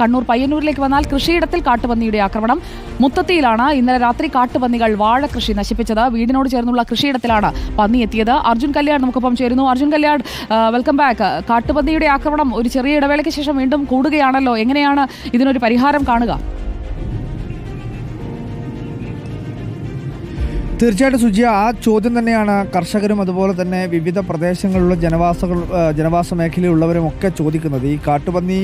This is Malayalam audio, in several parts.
കണ്ണൂർ പയ്യന്നൂരിലേക്ക് വന്നാൽ കൃഷിയിടത്തിൽ കാട്ടുപന്നിയുടെ ആക്രമണം. മുത്തത്തിയിലാണ് ഇന്നലെ രാത്രി കാട്ടുപന്നികൾ വാഴ കൃഷി നശിപ്പിച്ചത്. വീടിനോട് ചേർന്നുള്ള കൃഷിയിടത്തിലാണ് പന്നി എത്തിയത്. അർജുൻ കല്യാൺ നമുക്കൊപ്പം ചേരുന്നു. അർജുൻ കല്യാൺ വെൽക്കം ബാക്ക് കാട്ടുപന്നിയുടെ ആക്രമണം ഒരു ചെറിയ ഇടവേളയ്ക്ക് ശേഷം വീണ്ടും കൂടുകയാണല്ലോ. എങ്ങനെയാണ് ഇതിനൊരു പരിഹാരം കാണുക? തീർച്ചയായിട്ടും സുജിയ ആ ചോദ്യം തന്നെയാണ് കർഷകരും അതുപോലെ തന്നെ വിവിധ പ്രദേശങ്ങളിലുള്ള ജനവാസകൾ ജനവാസ മേഖലയിലുള്ളവരും ഒക്കെ ചോദിക്കുന്നത്. ഈ കാട്ടുപന്നി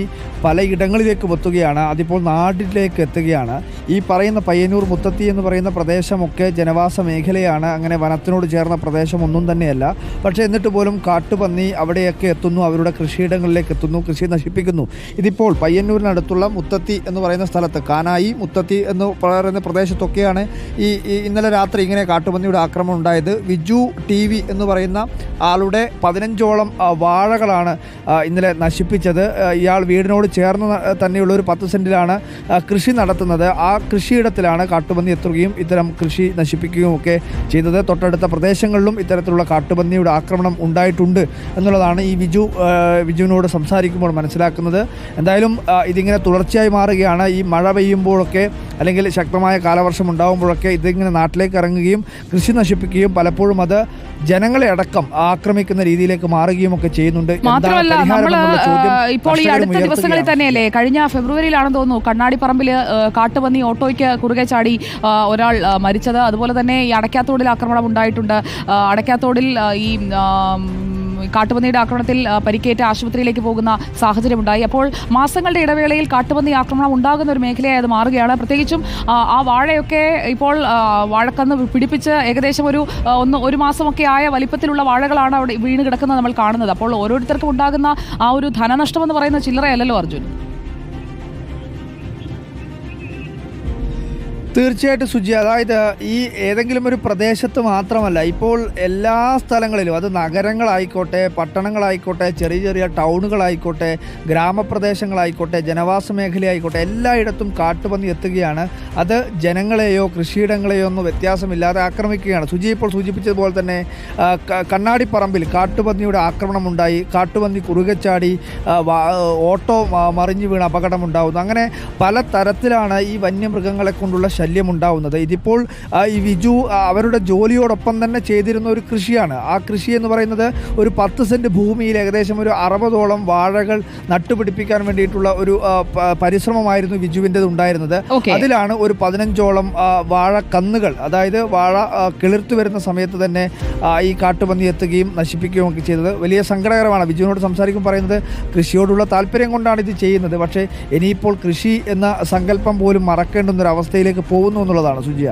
പലയിടങ്ങളിലേക്കും എത്തുകയാണ് അതിപ്പോൾ നാട്ടിലേക്ക് എത്തുകയാണ്. ഈ പറയുന്ന പയ്യന്നൂർ മുത്തത്തി എന്ന് പറയുന്ന പ്രദേശമൊക്കെ ജനവാസ മേഖലയാണ് അങ്ങനെ വനത്തിനോട് ചേർന്ന പ്രദേശം ഒന്നും തന്നെയല്ല. പക്ഷേ എന്നിട്ട് പോലും കാട്ടുപന്നി അവിടെയൊക്കെ എത്തുന്നു അവരുടെ കൃഷിയിടങ്ങളിലേക്ക് എത്തുന്നു കൃഷി നശിപ്പിക്കുന്നു. ഇതിപ്പോൾ പയ്യന്നൂരിനടുത്തുള്ള മുത്തത്തി എന്ന് പറയുന്ന സ്ഥലത്ത് കാനായി മുത്തത്തി എന്ന് പറയുന്ന പ്രദേശത്തൊക്കെയാണ് ഈ ഇന്നലെ രാത്രി ഇങ്ങനെ കാട്ടുപന്നിയുടെ ആക്രമണം ഉണ്ടായത് വിജു ടി വി എന്ന് പറയുന്ന ആളുടെ പതിനഞ്ചോളം വാഴകളാണ് ഇന്നലെ നശിപ്പിച്ചത്. ഇയാൾ വീടിനോട് ചേർന്ന് തന്നെയുള്ള ഒരു പത്ത് സെന്റിലാണ് കൃഷി നടത്തുന്നത്. ആ കൃഷിയിടത്തിലാണ് കാട്ടുപന്നി എത്തുകയും ഇത്തരം കൃഷി നശിപ്പിക്കുകയും ഒക്കെ ചെയ്തത്. തൊട്ടടുത്ത പ്രദേശങ്ങളിലും ഇത്തരത്തിലുള്ള കാട്ടുപന്നിയുടെ ആക്രമണം ഉണ്ടായിട്ടുണ്ട് എന്നുള്ളതാണ് ഈ വിജു വിജുവിനോട് സംസാരിക്കുമ്പോൾ മനസ്സിലാക്കുന്നത്. എന്തായാലും ഇതിങ്ങനെ തുടർച്ചയായി മാറുകയാണ്. ഈ മഴ പെയ്യുമ്പോഴൊക്കെ അല്ലെങ്കിൽ ശക്തമായ കാലവർഷം ഉണ്ടാകുമ്പോഴൊക്കെ ഇതിങ്ങനെ നാട്ടിലേക്ക് ഇറങ്ങുകയും കൃഷി നശിപ്പിക്കുകയും പലപ്പോഴും അത് ജനങ്ങളെ അടക്കം ആക്രമിക്കുന്ന രീതിയിലേക്ക് മാറുകയും ഒക്കെ ചെയ്യുന്നുണ്ട്. മാത്രമല്ല നമ്മൾ ഇപ്പോൾ ഈ അടുത്ത ദിവസങ്ങളിൽ തന്നെയല്ലേ കഴിഞ്ഞ ഫെബ്രുവരിയിലാണെന്ന് തോന്നുന്നു കണ്ണാടിപ്പറമ്പിൽ കാട്ടുപന്നി ഓട്ടോയ്ക്ക് കുറുകെ ചാടി ഒരാൾ മരിച്ചത്. അതുപോലെ തന്നെ ഈ അടയ്ക്കാത്തോടിൽ ആക്രമണം ഉണ്ടായിട്ടുണ്ട്. അടയ്ക്കാത്തോടിൽ ആ, ഈ കാട്ടുപന്നിയുടെ ആക്രമണത്തിൽ പരിക്കേറ്റ് ആശുപത്രിയിലേക്ക് പോകുന്ന സാഹചര്യമുണ്ടായി. അപ്പോൾ മാസങ്ങളുടെ ഇടവേളയിൽ കാട്ടുപന്നി ആക്രമണം ഉണ്ടാകുന്ന ഒരു മേഖലയായി അത് മാറുകയാണ്. പ്രത്യേകിച്ചും ആ, വാഴയൊക്കെ ഇപ്പോൾ വാഴക്കന്ന് പിടിപ്പിച്ച് ഏകദേശം ഒരു ഒന്ന് ഒരു മാസമൊക്കെ ആയ വലിപ്പത്തിലുള്ള വാഴകളാണ് അവിടെ വീണ് കിടക്കുന്നത് നമ്മൾ കാണുന്നത്. അപ്പോൾ ഓരോരുത്തർക്കും ഉണ്ടാകുന്ന ആ ഒരു ധനനഷ്ടം എന്ന് പറയുന്ന ചില്ലറയല്ലല്ലോ അർജുൻ? തീർച്ചയായിട്ടും സുജി അതായത് ഈ ഏതെങ്കിലും ഒരു പ്രദേശത്ത് മാത്രമല്ല ഇപ്പോൾ എല്ലാ സ്ഥലങ്ങളിലും അത് നഗരങ്ങളായിക്കോട്ടെ പട്ടണങ്ങളായിക്കോട്ടെ ചെറിയ ചെറിയ ടൗണുകളായിക്കോട്ടെ ഗ്രാമപ്രദേശങ്ങളായിക്കോട്ടെ ജനവാസ മേഖലയായിക്കോട്ടെ എല്ലായിടത്തും കാട്ടുപന്നി എത്തുകയാണ്. അത് ജനങ്ങളെയോ കൃഷിയിടങ്ങളെയോ ഒന്നും വ്യത്യാസമില്ലാതെ ആക്രമിക്കുകയാണ്. സുജി ഇപ്പോൾ സൂചിപ്പിച്ചതുപോലെ തന്നെ കണ്ണാടിപ്പറമ്പിൽ കാട്ടുപന്നിയുടെ ആക്രമണമുണ്ടായി. കാട്ടുപന്നി കുറുകച്ചാടി ഓട്ടോ മറിഞ്ഞു വീണ് അപകടമുണ്ടാകുന്നു അങ്ങനെ പല തരത്തിലാണ് ഈ വന്യമൃഗങ്ങളെ കൊണ്ടുള്ള ശല്യം ഉണ്ടാവുന്നത് ഇതിപ്പോൾ ഈ വിജു അവരുടെ ജോലിയോടൊപ്പം തന്നെ ചെയ്തിരുന്ന ഒരു കൃഷിയാണ്. ആ കൃഷി എന്ന് പറയുന്നത് ഒരു പത്ത് സെന്റ് ഭൂമിയിൽ ഏകദേശം ഒരു അറുപതോളം വാഴകൾ നട്ടുപിടിപ്പിക്കാൻ വേണ്ടിയിട്ടുള്ള ഒരു പരിശ്രമമായിരുന്നു വിജുവിന്റെ ഉണ്ടായിരുന്നത്. അതിലാണ് ഒരു പതിനഞ്ചോളം വാഴ കന്നുകൾ അതായത് വാഴ കിളിർത്തു വരുന്ന സമയത്ത് തന്നെ ഈ കാട്ടുപന്നി എത്തുകയും നശിപ്പിക്കുകയും ഒക്കെ ചെയ്തത്. വലിയ സങ്കടകരമാണ്. വിജുവിനോട് സംസാരിക്കുമ്പോൾ പറയുന്നത് കൃഷിയോടുള്ള താല്പര്യം കൊണ്ടാണ് ഇത് ചെയ്യുന്നത്. പക്ഷേ ഇനിയിപ്പോൾ കൃഷി എന്ന സങ്കല്പം പോലും മറക്കേണ്ടുന്ന ഒരു അവസ്ഥയിലേക്ക് പോകുന്നു എന്നുള്ളതാണ് സുജിയ.